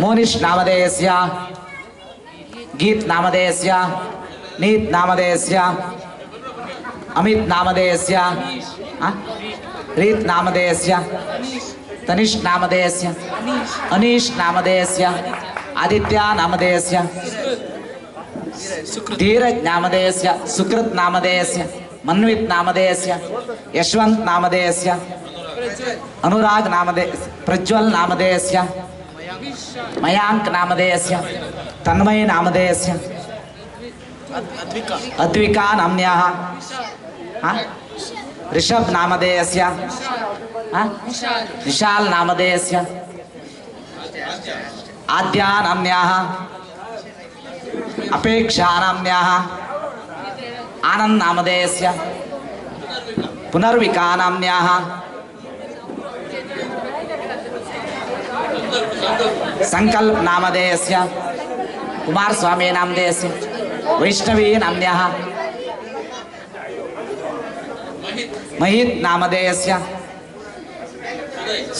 मोनिश नामदेश गीत नामदेश नीत नामदेश अमित नामदेश रीत नामदेश तनिष नामदेश अनीश नामदेश आदित्य नामदेश धीरज नामदेश सुकृत नामदेश मन्वित नामदेश यशवंत नामदेश अनुराग नामदे प्रज्वल नामधेयस्य मयांक नामधेयस्य तन्मय नामधेयस्य अद्विका नाम्न्याः। ऋषभ नामधेयस्य विशाल नामधेयस्य आद्या नाम्न्याः। अपेक्षा नाम्न्याः। आनन्द नामधेयस्य पुनर्विका नाम्न्याः। संकल्प नामधेयस्य कुमारस्वामी नामधेयस्य वैष्णवी नाम्न्याः महित नामधेयस्य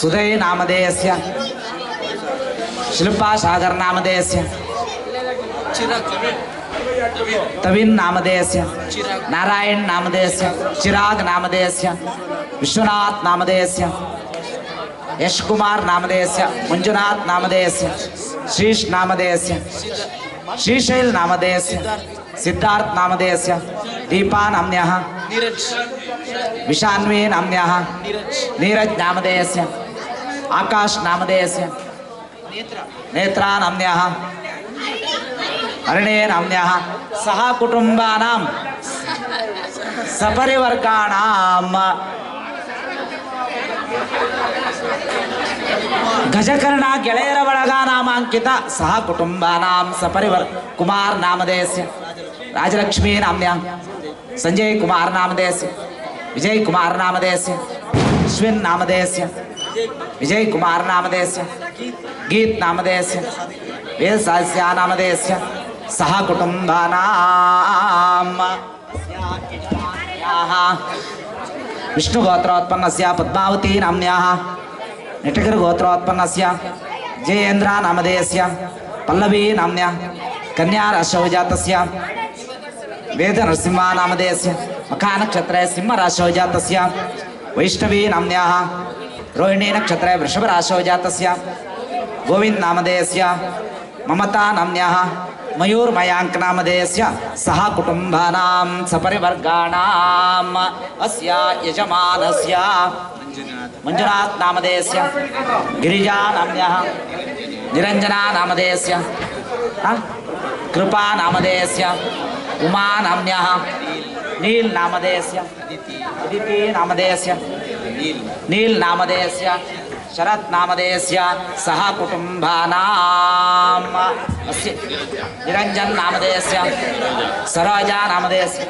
सुदय नामधेयस्य शिल्पा सागर नामधेयस्य तविन नामधेयस्य नारायण नामधेयस्य चिराग नामधेयस्य विश्वनाथ नामधेयस्य यश कुमार नामधेयस्य मंजुनाथ नामधेयस्य श्रीश नामधेयस्य श्रीशैल नामधेयस्य सिद्धार्थ नामधेयस्य दीपा नाम्न्यः, विशान्वी नाम्न्याः, नीरज नामधेयस्य आकाश नामधेयस्य नेत्रा नाम्न्याः, अरणे नाम्न्याः, सह कुटुम्बानां सपरिवर्गाणां ಗಜಕರ್ಣ ಗೆಳೆಯರ ಬಳಗ ನಾಮಾಂಕಿತ ಸಹ ಕುಟುಂಬಾನಾಂ ಸಪರಿವರ್ ಕುಮಾರ್ ನಾಮಧೇಯಸ್ಯ ರಾಜಲಕ್ಷ್ಮೀ ನಾಮ್ಯ ಸಂಜಯ್ ಕುಮಾರ್ ನಾಮಧೇಯಸ್ಯ ವಿಜಯ್ ಕುಮಾರ್ ನಾಮಧೇಯಸ್ಯ ಅಶ್ವಿನ್ ನಾಮಧೇಯಸ್ಯ ವಿಜಯ್ ಕುಮಾರ್ ನಾಮಧೇಯಸ್ಯ ಗೀತ್ ನಾಮಧೇಯಸ್ಯ ವೇದ ಸಾಸ್ಯ ನಾಮಧೇಯಸ್ಯ ಸಹ ಕುಟುಂಬಾನಾಂ विष्णुगोत्रोत्पन्नस्य पद्मावती नाम्न्याः नटकरगोत्रोत्पन्नस्य जयेन्द्र नामधेयस्य पल्लवी नाम्न्या कन्याराशौ जातस्य वेदनरसिंहा नामधेयस्य मखानक्षत्रे सिंहराशौ जातस्य वैष्णवी नाम्न्याः रोहिणी नक्षत्रे वृषभराशौ जातस्य गोविन्द नामधेयस्य ममता नाम्न्याः मयूर्मयाङ्क नामधेयस्य सह कुटुम्बानां सपरिवर्गाणाम् अस्य यजमानस्य ಮಂಜುನಾಥ್ ನಾಮಧೇಯಸ್ಯ ಗಿರಿಜಾ मंजुनाथ। नामधेयस्य गिरीजा नाम्न्यः निरंजना नामधेयस्य हाँ? कृपा नामधेयस्य उमा नाम्न्यः। नील नामधेयस्य अदिति नामधेयस्य नील नामधेयस्य शरत नामधेयस्य सह कुटुम्बानाम्। अस्य निरञ्जन् सरोजा नामधेयस्य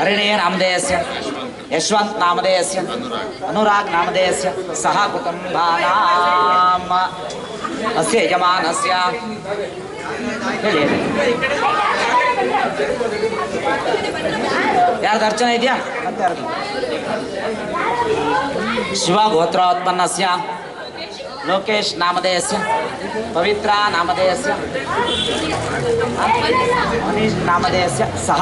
हरिणे नामधेयस्य ಅನುರಾಗ್ ನಾಮಧೇಯಸ್ಯ ಸಹ ಕುಟುಂಬಾನಾಂ ಅಸ್ಯ ಯಜಮಾನಸ್ಯ ಹೇಳಿ ಹೇಳಿ. ಯಾರ್ದು ಅರ್ಚನೆ ಇದೆಯಾ ಮತ್ತೆ ಯಾರ್ದು ಶಿವ ಗೋತ್ರೋತ್ಪನ್ನಸ್ಯ ಲೋಕೇಶ್ ನಾಮಧೇಯಸ್ಯ ಪವಿತ್ರ ನಾಮಧೇಯಸ್ಯ ಮನೀಶ್ ನಾಮಧೇಯಸ್ಯ ಸಹ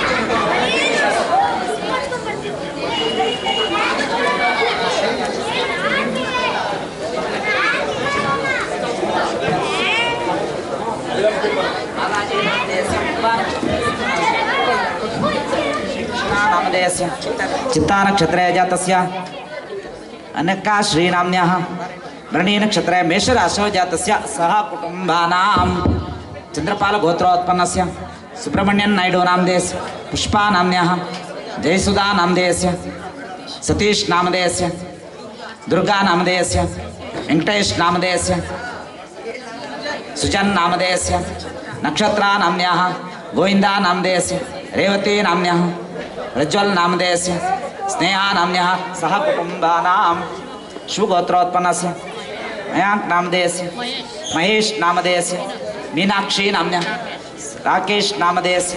इत्यस्य चित्तानक्षत्रे जातस्य अनका श्रीराम्याः। भरणीनक्षत्रे मेषराशो जातस्य सह कुटुम्बानां। वेंकटेश नाम देश सुजन नाम देश सतीशनामधेयस्य दुर्गानामधेयस्य गोविंदा नाम देश रेवती रेवतीनाम्न्याः। नामधेयस्य सुजन् नामधेयस्य नक्षत्रा नाम्न्याः गोविन्दा नामधेयस्य रेवती नाम्न्यः प्रज्वल नामधेयस्य स्नेहा नाम्न्यः सह कुटुम्बानां शिवगोत्रोत्पन्नस्य मयाङ्क् नामधेयस्य महेश नामधेयस्य मीनाक्षी नाम्न्यः राकेश नामधेयस्य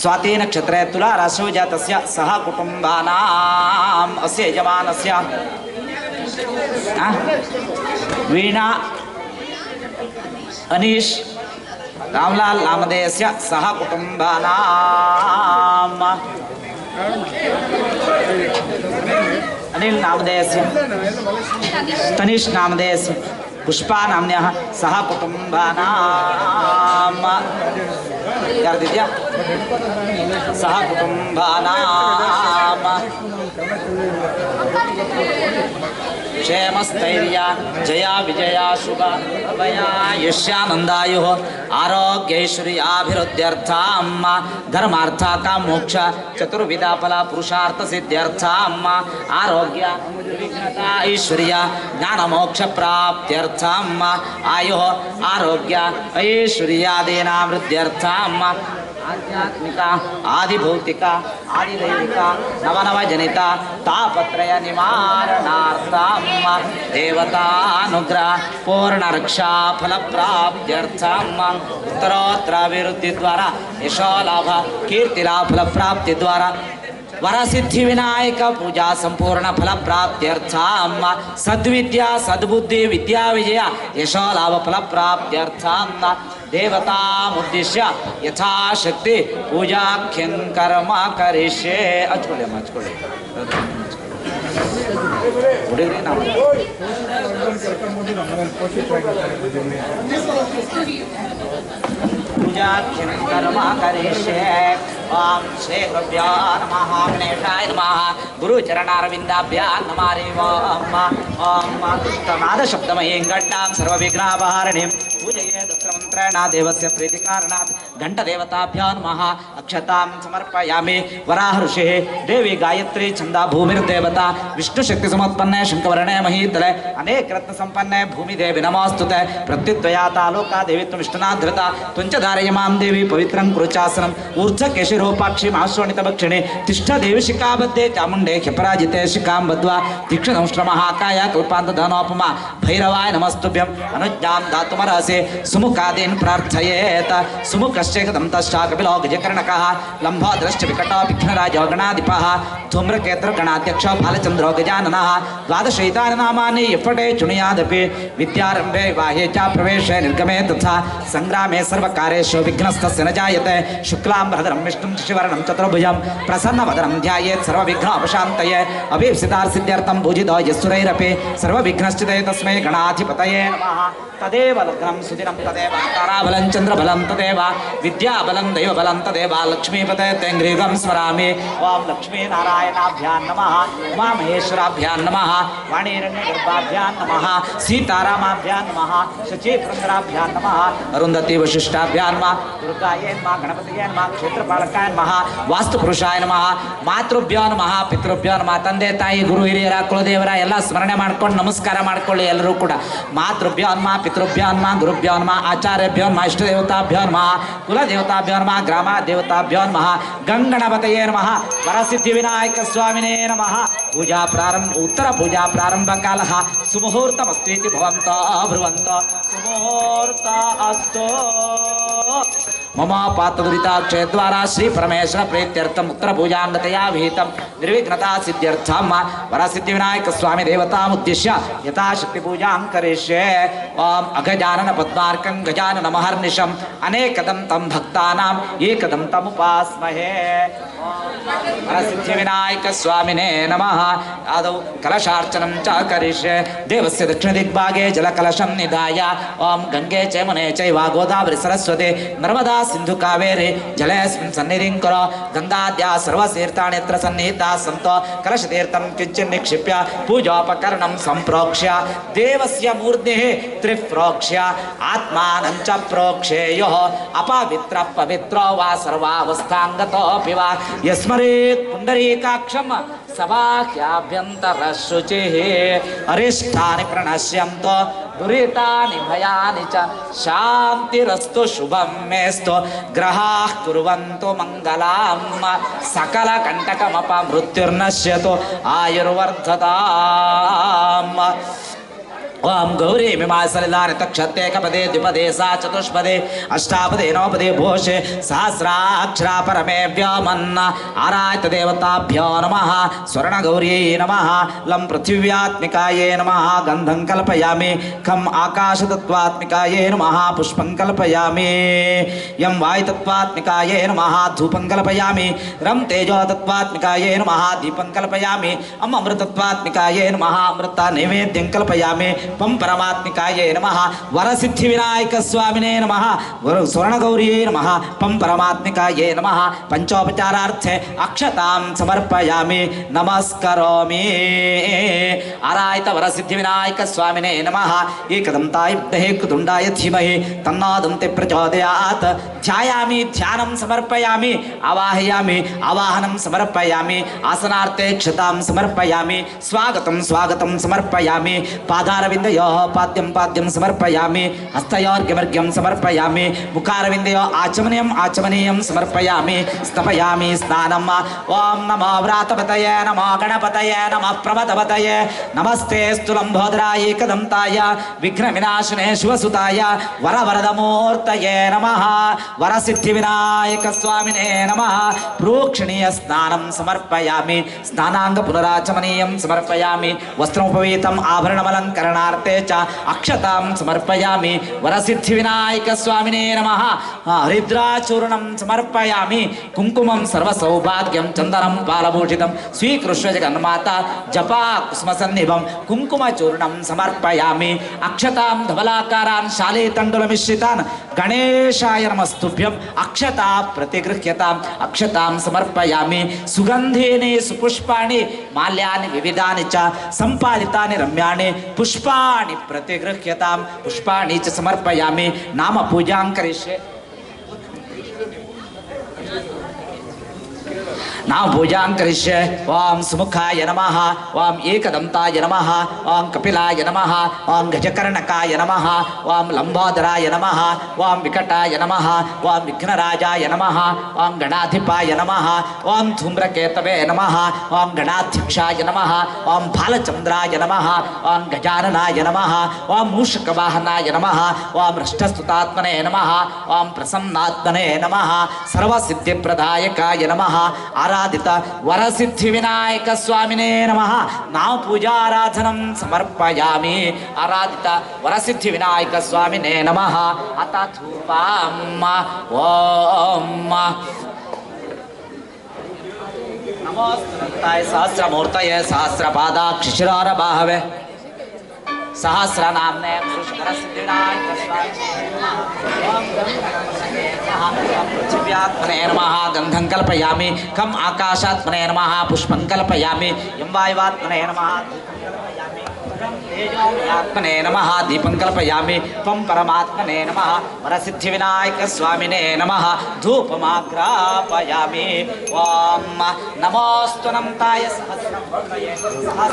स्वाति नक्षत्रे तुला राशौ जातस्य सह कुटुम्बानाम् अस्य यजमानस्य? वीणा, अनीश, रामलाल नामधेयस्य सह कुटुम्बानाम्। अनिल नामधेय से तनिष नामधेय से पुष्पा नाम्न्यः। सह कुटुम्बानाम्। यार दिव्या सह कुटुम्बानाम्। क्षेम क्षेमस्थैर्या, जया विजया शुभ युष्यानंदायु आरोग्यैश्वर्याभिवृद्ध्यर्थ अम्मा धर्मार्थ का मोक्ष, चतुर्विधा पुरुषार्थ सिद्ध्यर्थ अम्मा आरोग्य ऐश्वर्य ज्ञान मोक्ष प्राप्त्यर्थ अम्मा आयु, आरोग्य ऐश्वर्यादीना वृद्ध्यर्थ अम्मा ఆధ్యాత్మిక ఆది భౌతిక ఆది దైవిక నవనవ జనిత తాపత్రయ నివారణార్థమ్మ దేవతానుగ్రహ పూర్ణ రక్షా ఫల ప్రాప్త్యర్థమ్మ ఉత్తరోత్తర అభివృద్ధి ద్వారా యశోలాభ కీర్తిలాభల ప్రాప్తి ద్వారా వరసిద్ధి వినాయక పూజా సంపూర్ణ ఫల ప్రాప్త్యర్థ అమ్మ సద్విద్య సద్బుద్ధి విద్యా విజయ యశోలాభ ఫల ప్రాప్త్యర్థ అమ్మ ದೇವತಾಮುದ್ದೇಶ್ಯ ಯಥಾಶಕ್ತಿ ಪೂಜಾಖ್ಯಂ ಕರ್ಮ ಕರಿಷ್ಯೆ ಹಚ್ಕೊಳ್ಳಿ ಅಮ್ಮ ಹಚ್ಕೊಳ್ಳಿ ಹುಡುಗ್ರಿ ನಾವು पूजाख्यं कर्म करिष्ये ॐ श्री गुरुभ्यो नमः गणेशाय नमः गुरुचरणारविन्दाभ्यां नमः हरिः ॐ तनादशब्दमयीं घण्टां सर्वविघ्नापहारिणीं देवी गायत्री छन्दा भूमिर्देवता विष्णुशक्तिसमुत्पन्ने शङ्खवर्णे महीतले अनेकरत्नसम्पन्ने भूमिदेवी नमोऽस्तुते प्रत्युद्वयाता लोका देवी धारयमां देवी पवित्रं कुरुचासनम् ऊर्ध्वकेशिरोपाक्षि माश्रोणितभक्षिणे तिष्ठ देवी शिखाबद्धे चामुण्डे ह्यपराजिते शिखां बद्ध्वा तीक्ष्णदंष्ट्रमहाकाय कल्पान्तधनोपमा भैरवाय नमस्तुभ्यम् अनुज्ञां दातुमर्हसि सुमुखादीन् प्रार्थयेत सुमुखश्चेकदं तश्चाकपिलो गजकर्णकः लम्भोदरश्च विकटो विघ्नराजो गणाधिपः धूम्रकेतुर्गणाध्यक्ष बालचन्द्रो गजाननः द्वादशैतानि यपटे चुणयादपि विद्यारम्भे बाह्ये च प्रवेशे निर्गमे तथा सङ्ग्रामे सर्वकारेषु विघ्नस्तस्य न जायते। शुक्लां चतुर्भुज विष्णुं शिवर्णं चतुर्भुजं, प्रसन्नवदनं ध्यायेत् सर्वविघ्नोपशान्तये। अभीप्सितार्सिद्ध्यर्थं भुजितो यस्सुरैरपि सर्वविघ्नश्चिते तस्मै गणाधिपतये नमः। ತದೇವ ಲಗ್ನಂ ಸುದಿನಂ ತದೇವ ತಾರಾಬಲಂ ಚಂದ್ರ ಬಲಂ ತದೇವ ವಿದ್ಯಾ ಬಲಂ ದೈವ ಬಲಂ ತದೇವ ಲಕ್ಷ್ಮೀಪತೆ ತೆಂಗ್ರೀಗಂ ಸ್ಮರಾಮಿ ಓಂ ಲಕ್ಷ್ಮೀ ನಾರಾಯಣಾಭ್ಯಾನ್ ನಮಃ ಉಮಾ ಮಹೇಶ್ವರಾಭ್ಯಾನ್ ನಮಃ ವಾಣಿರಣ್ಯ ಗರ್ಭಾಭ್ಯಾನ್ ನಮಃ ಸೀತಾರಾಮಾಭ್ಯಾನ್ ನಮಃ ಶಚಿ ಪುರಂದರಾಭ್ಯಾನ್ ನಮಃ ಅರುಂಧತಿ ವಶಿಷ್ಠಾಭ್ಯಾನ್ ನಮಃ ದುರ್ಗಾಯೇ ನಮಃ ಗಣಪತಿಯೇ ನಮಃ ಕ್ಷೇತ್ರಪಾಲಕಾಯ ನಮಃ ವಾಸ್ತು ಪುರುಷಾಯ ನಮಃ ಮಾತೃಭ್ಯೋ ನಮಃ ಪಿತೃಭ್ಯೋ ನಮಃ ತಂದೆ ತಾಯಿ ಗುರು ಹಿರಿಯರ ಕುಲದೇವರ ಎಲ್ಲ ಸ್ಮರಣೆ ಮಾಡ್ಕೊಂಡು ನಮಸ್ಕಾರ ಮಾಡ್ಕೊಳ್ಳಿ ಎಲ್ಲರೂ ಕೂಡ ಮಾತೃಭ್ಯೋ ನಮಃ पितृभ्योन्म गुरुभ्योन्म आचार्यभ्योन्म इष्टदेवताभ्योन्म कुलदेवताभ्योन्म ग्रामादेवताभ्योन्म गंगणपतये नमः वरसिद्धिविनायकस्वामिने नमः। पूजा प्रारंभ उत्तर पूजा प्रारंभ काल सुमुहूर्तमस्त ब्रुवंत सुमुहूर्त अस्त। मम पातुरीता क्षेद्वारा श्री परमेश्वर प्रीत्यर्थम उत्तर पूजान्नतया विहित निर्विघ्नता सिद्ध्यर्थम वर सिद्धि विनायक स्वामी देवता उद्देश्य यथाशक्ति पूजा करिष्ये। ओम अगजानन पद्मार्कं गजानन महर्निशम। अनेकदम तम भक्तानां एकदं तम उपासमहे वर सिद्धि विनायक स्वामिने नमः। आदौ कलशार्चनं च करिष्ये। देवस्य दक्षिणदिग्भागे जलकलशं निधाय। ओम गङ्गे च मुने चैव गोदावरि सरस्वती। नर्मदा सिन्धु कावेरी। जलेऽस्मिन् सन्निधिं कुरु। गन्धाद्या सर्वतीर्थानि यत्र सन्निहिताः सन्तो। कलशतीर्थं निक्षिप्य। पूजोपकरणं सम्प्रोक्ष्य। देवस्य मूर्ध्निः त्रिप्रोक्ष्य। आत्मानं च प्रोक्षेयोः अपवित्रः पवित्रो वा। सर्वावस्थाङ्गतोऽपि वा सवाख्याभ्यन्तरशुचिः अरिष्टानि प्रणश्यन्त दुरीता भयानी च। शान्तिरस्तु मेस्त ग्रहा ग्रहाः मंगला सकल सकलकण्टकमपमृत्युर्नश्यतु। आयुर्वर्धता ओम गौरी मीमासलदार तक्षते कपदे द्विपदे सा चतुष्पदे अष्टापदे नौपदे भोषे सहस्राक्षरा परमे व्योमन्न आरायत देवताभ्यो नमः। स्वर्ण गौरी नमः। लं पृथिव्यात्मिकाये नमः। गंधं कल्पयामि। आकाश आकाशतत्त्वात्मिकाये नमः। पुष्पं कल्पयामि। यं वायुतत्त्वात्मिकाये नमः। धूपं कल्पयामि। रं तेजोतत्त्वात्मिकाये नमः। दीपं कल्पयामि। अमृत अमृतत्वात्मिकाये नमः। अमृता नैवेद्यं कल्पयामि। पम परमात्मिकाय नम। वर सिद्धि विनायक स्वामिने नम स्वर्णगौरिये नम। पम परमात्मिकाय नम। पंचोपचारार्थे अक्षतां समर्पयामि। नमस्करोमि। आरायत वर सिद्धि विनायक स्वामिने नम एकदंतायुक्ते कृतुंडाय धीमहि तन्नादंते प्रचोदयात्। ध्यायामि, ध्यानं समर्पयामि। आवाहयामि, आवाहनं समर्पयामि। आसनार्थे क्षतां समर्पयामि। स्वागतं स्वागतं समर्पयामि। पादारविन्द పాదారవిందయో పాద్యం పాద్యం సమర్పయామి హస్తయోర్గవర్గ్యం సమర్పయామి ముఖారవిందయో ఆచమనీయం ఆచమనీయం సమర్పయామి స్థపయామి స్నానం ఓం నమో వ్రాతపతయ నమో గణపతయ నమ ప్రమతపతయ నమస్తే స్థులంబోదరాయ ఏకదంతాయ విఘ్న వినాశనే శివసుతాయ వరవరదమూర్తయే నమ వరసిద్ధి వినాయక స్వామినే నమ ప్రోక్షణీయ స్నానం సమర్పయామి స్నానాంగ పునరాచమనీయం సమర్పయామి వస్త్రముపవీతం ఆభరణమలంకరణ पूजनार्थे च अक्षतां समर्पयामि। वरसिद्धिविनायकस्वामिने नमः। हरिद्राचूर्णं समर्पयामि। कुङ्कुमं सर्वसौभाग्यं चन्दनं पालभूषितं श्रीकृष्ण जगन्माता जपा कुस्मसन्निभं। कुङ्कुमचूर्णं समर्पयामि। अक्षतां धवलाकारान् शालेतण्डुलमिश्रितान् गणेशाय नमस्तुभ्यम् अक्षता प्रतिगृह्यताम्। अक्षतां समर्पयामि। सुगन्धेने सुपुष्पाणि। माल्यानि विविधानि च। सम्पादितानि रम्याणि। पुष्पा पुष्पाणि प्रतिगृह्यतां पुष्पाणि च समर्पयामि। नाम पूजां करिष्ये। ना पूजा करिष्य ओं सुमुखाय नम ओं एकदंताय नम ओं कपिलाय नम ओं गजकर्णकाय नम ओं लंबोदराय नम ओं विकटाय नम ओं विघ्नराजा नम ओं गणाधिपाय नम ओं धूम्रकेतवे नम ओं गणाध्यक्षा नम ओं बालचंद्राय नम ओं गजाननाय नम ओं मूषकवाहनाय नम ओं भ्रष्टस्तुतात्मने नम ओं प्रसन्नात्मने नम सर्वसिद्धिप्रदायकाय नम आरा आराधित वर सिद्धि विनायक स्वामी नम। ना पूजा आराधन समर्पयामि। आराधित वर सिद्धि विनायक स्वामिने नम। अत धूपम ओम। नमोस्तुताय सहस्रमूर्तये सहस्रपादाक्षिशिरारभावे सहस्रनाम पृथिव्यात्मनैर्मः गन्धं कल्पयामि कम आकाशात्मनैर्मः पुष्पं कल्पयामि यम वायुवात्मनैर्मः आत्मने नम दीपं कल्पयामि नम परमात्मने नमः परसिद्धिविनायकस्वामिने नमः धूपमाग्रापयामि ॐ नमोऽस्तु नमताय सहस्रपादाय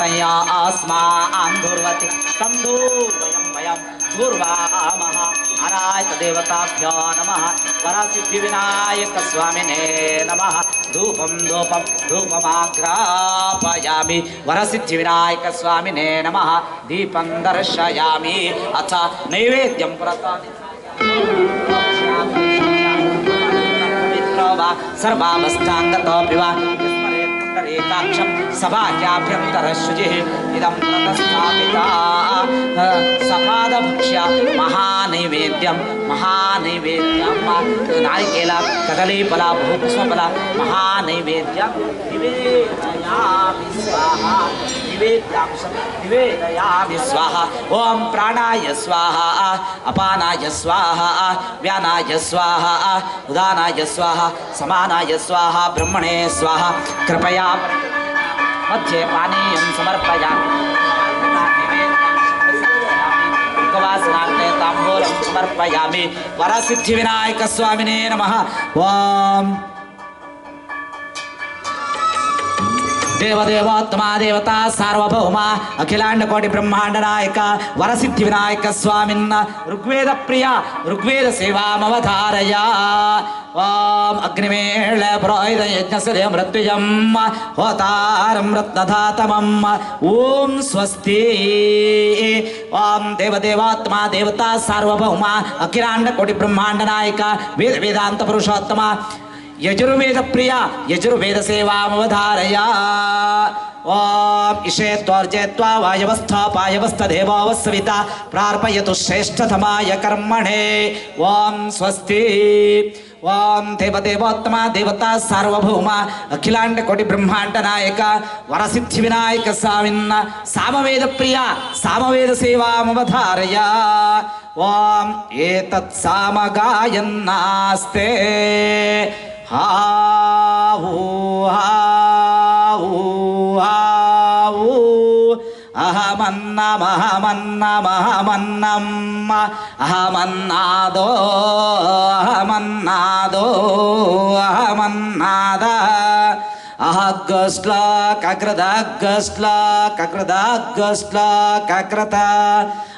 संया आस्मान् धूर्वति तं धूर्वयं वयं धूर्वामः अरायतदेवताभ्यो नमः। वरसिद्धिविनायकस्वामिने नमः। धूपं धूपं धूपमाघ्रापयामि वरसिद्धिविनायकस्वामिने नमः। दीपं दर्शयामि। अथ नैवेद्यं पुरतः सर्वावस्थांगतो वा। स्मरेत् पुण्डरीकाक्षं सभाख्याभ्यन्तरशुचिः इदं प्रतस्थापिता सपादभक्ष्य महानैवेद्यं नारिकेल कदलीफला बहुपुष्पफला महानैवेद्यं निवेदयामि स्वाहा। निवेदयामि स्वाहा। ॐ प्राणाय स्वाहा। अपानाय स्वाहा। व्यानाय स्वाहा। उदानाय स्वाहा। समानाय स्वाहा। ब्रह्मणे स्वाहा। कृपया मध्ये पानीयं समर्पयामि। उपवासनार्थे ताम्बूलं समर्पयामि। वरसिद्धिविनायकस्वामिने नमः। ॐ దేవదేవోత్తమా దేవత సార్వభౌమ అఖిలాండ కోటి బ్రహ్మాండ నాయక వరసిద్ధి వినాయక స్వామిన్న ఋగ్వేద ప్రియ ఋగ్వేద సేవామవధారయ ఓం అగ్నిమేళ పురోహిత యజ్ఞసదే మృత్యుజం హోతారం రత్నధాతమం ఓం స్వస్తి ఓం దేవదేవాత్మా దేవత సార్వభౌమ అఖిలాండ కోటి బ్రహ్మాండ నాయక వేద వేదాంత పురుషోత్తమ యజుర్వేద ప్రియ యజుర్వేద సేవామవధారయ ఓం ఇషే త్వర్జేత్వా వాయవస్థాపాయవస్థ దేవోవస్విత ప్రార్పయతు శ్రేష్టతమాయ కర్మణే. ఓం స్వస్తి. ఓం దేవదేవోత్తమ దేవత సార్వభౌమ అఖిలాండ కోటి బ్రహ్మాండ నాయక వరసిద్ధి వినాయక స్వామిన్న సామవేద ప్రియ సామవేద సేవామవధారయ ఓం ఏతత్ సామగాయన్నాస్తే. ha hu ha hu ha hu ahamannam ahamannam ahamannam ahamannado ahamannado ahamannada ahaggasla kakrada aggasla kakrada aggasla kakrata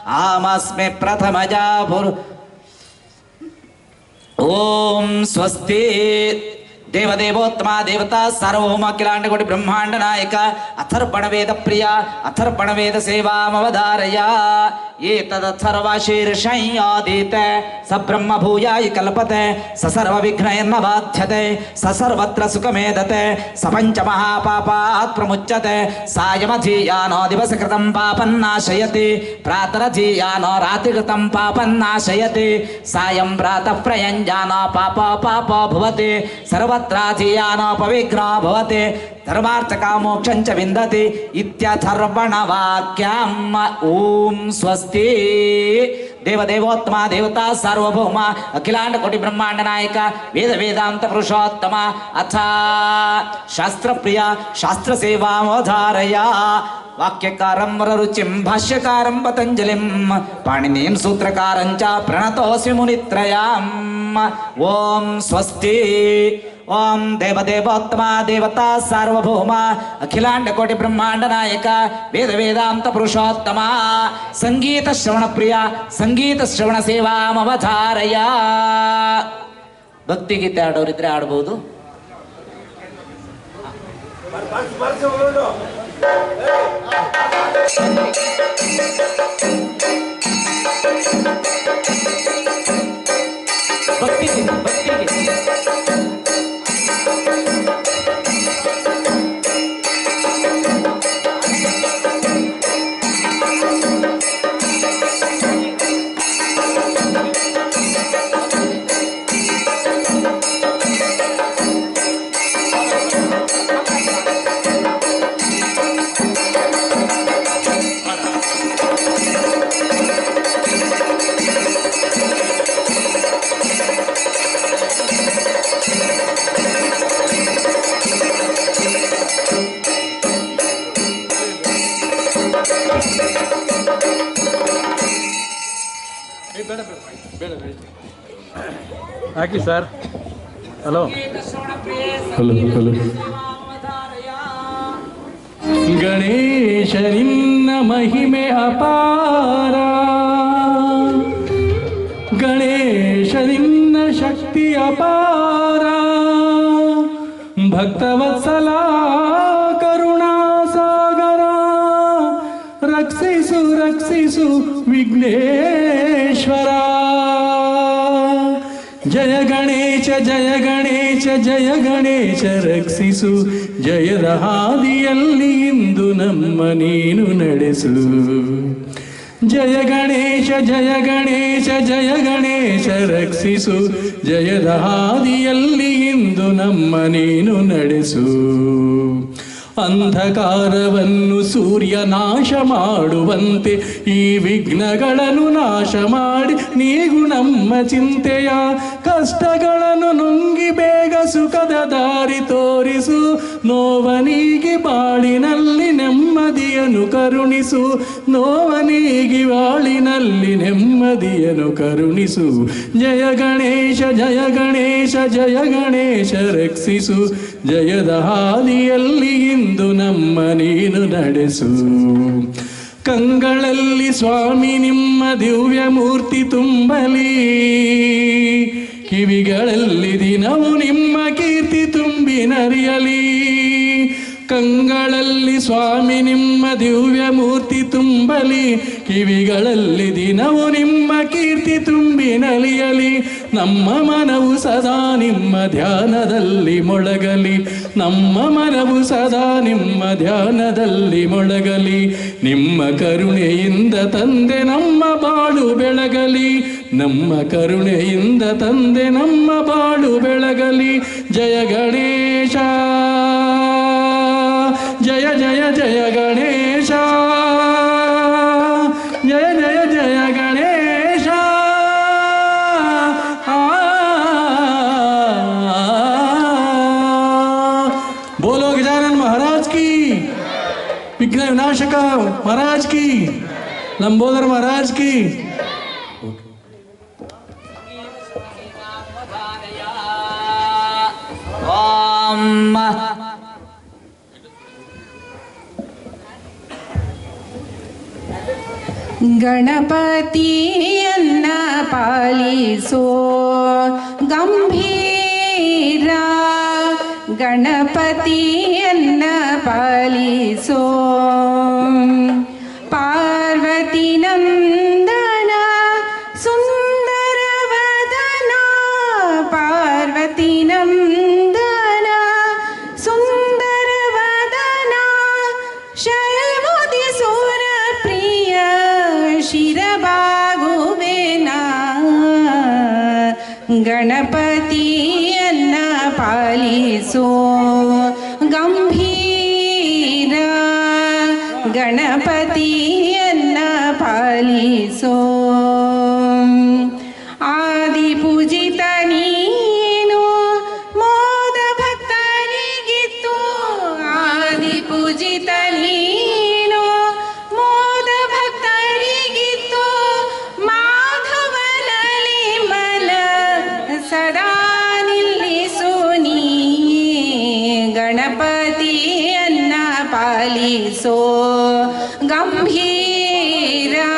amasme prathamaja bhur ॐ स्वस्ति। దేవదేవోత్తమా దేవత సార్వభౌమ అఖిలాండ కోటి బ్రహ్మాండ నాయక అథర్పణవేద ప్రియ అథర్పణ వేద సేవామవధారయ ఏతదథర్వశీర్షయ్యాదీత స బ్రహ్మ భూయాయి కల్పతే స సర్వ విఘ్నయన్న బాధ్యతే స సర్వత్ర సుఖమేదతే స పంచ మహాపాపాత్ ప్రముచ్యతే సాయమధీయానో దివసకృతం పాపన్నాశయతి ప్రాతరధీయానో రాత్రికృతం పాపన్నాశయతి సాయం ప్రాత ప్రయంజానో పాప పాపో భవతి సర్వ పవిఘ్నో భవతి ధర్మార్థకామోక్షం చ విందతి ఇత్యథర్వణ వాక్యం ఓం స్వస్తి దేవదేవోత్తమ దేవత సార్వభౌమ అఖిలాండ కోటి బ్రహ్మాండ నాయక వేద వేదాంత పురుషోత్తమ అథ శాస్త్రప్రియ శాస్త్ర సేవామోధారయ వాక్యకారం వరరుచిం భాష్యకారం పతంజలిం పాణినీం సూత్రకారం చ ప్రణతోసి మునిత్రయాం ఓం స్వస్తి ಓಂ ದೇವದೇವೋತ್ತಮ ದೇವತಾ ಸಾರ್ವಭೌಮ, ಅಖಿಲಾಂಡ ಕೋಟಿ ಬ್ರಹ್ಮಾಂಡ ನಾಯಕ, ವೇದ ವೇದಾಂತ ಪುರುಷೋತ್ತಮ, ಸಂಗೀತ ಶ್ರವಣ ಪ್ರಿಯ, ಸಂಗೀತ ಶ್ರವಣ ಸೇವಾ ಮಮಧಾರಯ. ಭಕ್ತಿ ಗೀತೆ ಆಡೋರಿದ್ರೆ ಆಡಬಹುದು ಭಕ್ತಿ ಗೀತೆ ಹಾಕಿ sir hello hello hello Ganesha ನಿನ್ನ ಮಹಿಮೆ ಅಪಾರ ಗಣೇಶ ನಿನ್ನ ಶಕ್ತಿ ಅಪಾರ ಭಕ್ತವತ್ಸಲ ಕರುಣಾ ಸಾಗರ ರಕ್ಷಿಸು ರಕ್ಷಿಸು ವಿಘ್ನೇಶ್ವರ ಜಯ ಗಣೇಶ ಜಯ ಗಣೇಶ ಜಯ ಗಣೇಶ ರಕ್ಷಿಸು. ಜಯದ ಹಾದಿಯಲ್ಲಿ ಇಂದು ನಮ್ಮ ನೀನು ನಡೆಸು. ಜಯ ಗಣೇಶ ಜಯ ಗಣೇಶ ಜಯ ಗಣೇಶ ರಕ್ಷಿಸು. ಜಯದ ಹಾದಿಯಲ್ಲಿ ಇಂದು ನಮ್ಮ ನೀನು ನಡೆಸು. ಅಂಧಕಾರವನ್ನು ಸೂರ್ಯ ನಾಶ ಮಾಡುವಂತೆ ಈ ವಿಘ್ನಗಳನ್ನು ನಾಶ ಮಾಡಿ ನೀಗು ನಮ್ಮ ಚಿಂತೆಯ ಕಷ್ಟಗಳನ್ನು ನುಂಗಿ ಬೇಗ ಸುಖದ ದಾರಿ ತೋರಿಸು. ನೋವನೀಗಿ ಬಾಳಿನಲ್ಲಿ ನೆಮ್ಮದಿಯನ್ನು ಕರುಣಿಸು. ನೋವನೀಗಿ ಬಾಳಿನಲ್ಲಿ ನೆಮ್ಮದಿಯನ್ನು ಕರುಣಿಸು. ಜಯ ಗಣೇಶ ಜಯ ಗಣೇಶ ಜಯ ಗಣೇಶ ರಕ್ಷಿಸು. ಜಯದ ಹಾದಿಯಲ್ಲಿ ಇಂದು ನಮ್ಮ ನೀನು ನಡೆಸು. ಕಂಗಳಲ್ಲಿ ಸ್ವಾಮಿ ನಿಮ್ಮ ದಿವ್ಯ ಮೂರ್ತಿ ತುಂಬಲಿ. ಕಿವಿಗಳಲ್ಲಿ ದಿನವು ನಿಮ್ಮ ಕೀರ್ತಿ ತುಂಬಿ ನರಿಯಲಿ. ಕಂಗಳಲ್ಲಿ ಸ್ವಾಮಿ ನಿಮ್ಮ ದಿವ್ಯ ಮೂರ್ತಿ ತುಂಬಲಿ. ಕಿವಿಗಳಲ್ಲಿ ದಿನವು ನಿಮ್ಮ ಕೀರ್ತಿ ತುಂಬಿ ನಲಿಯಲಿ. ನಮ್ಮ ಮನವು ಸದಾ ನಿಮ್ಮ ಧ್ಯಾನದಲ್ಲಿ ಮೊಳಗಲಿ. ನಮ್ಮ ಮನವು ಸದಾ ನಿಮ್ಮ ಧ್ಯಾನದಲ್ಲಿ ಮೊಳಗಲಿ. ನಿಮ್ಮ ಕರುಣೆಯಿಂದ ತಂದೆ ನಮ್ಮ ಬಾಳು ಬೆಳಗಲಿ. ನಮ್ಮ ಕರುಣೆಯಿಂದ ತಂದೆ ನಮ್ಮ ಬಾಳು ಬೆಳಗಲಿ ಜಯ ಗಣೇಶ ಜಯ ಜಯ ಜಯ ಗಣೇಶ ಜಯ ಜಯ ಜಯ ಗಣೇಶ ಆ, बोलो गजानन महाराज की विघ्न विनाशक महाराज की लंबोदर महाराज की ಗಣಪತಿಯನ್ನ ಪಾಲಿಸೋ ಗಂಭೀರ ಗಣಪತಿಯನ್ನ ಪಾಲಿಸೋ. ಗಣಪತಿಯನ್ನ ಪಾಲಿಸೋ. ಗಂಭೀರ सो गम्भीरा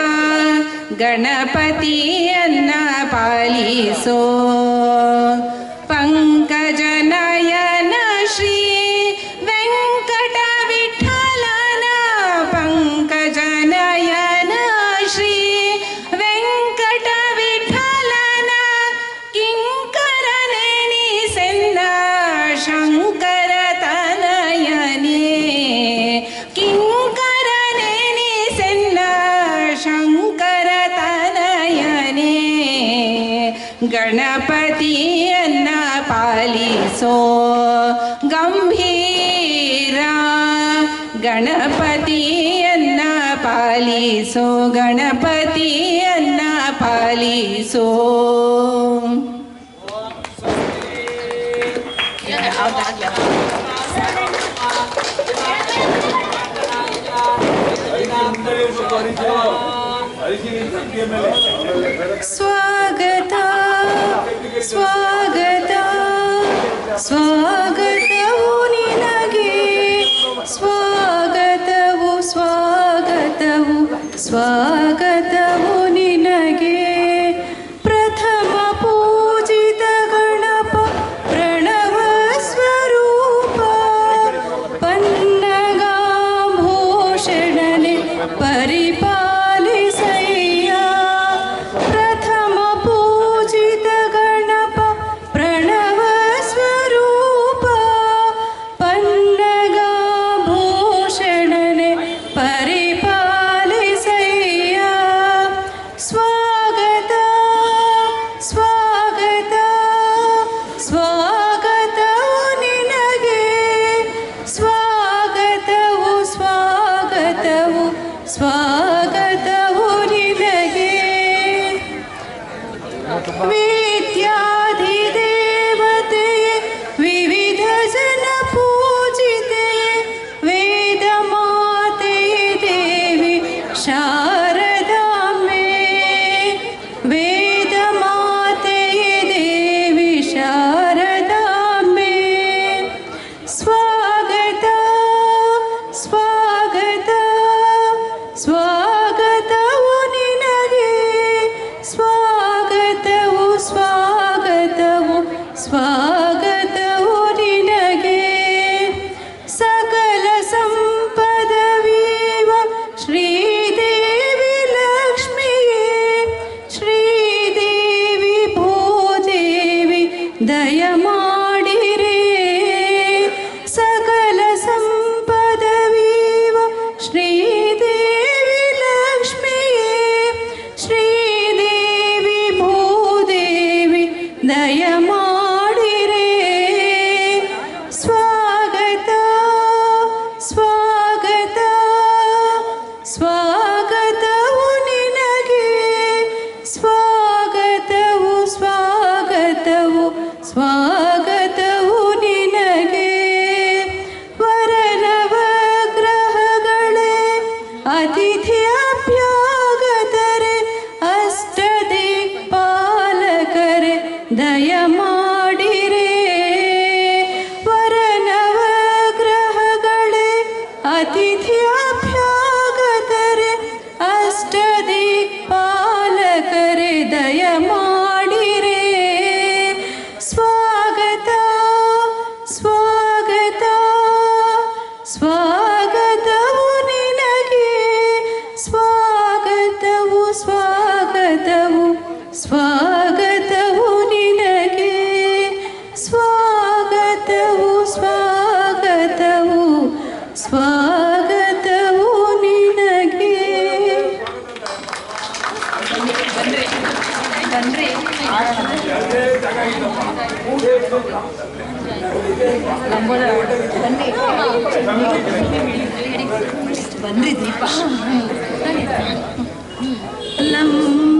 गणपति अन्नपालिसो। ಪಾಲಿಸೋ ಗಣಪತಿಯನ್ನ ಪಾಲಿಸೋ ಸ್ವಾಗತ ಸ್ವಾಗತ ಸ್ವಾಗತವು ದಯಮಾ ಬಂದ್ರಿ ನಮ್ಮ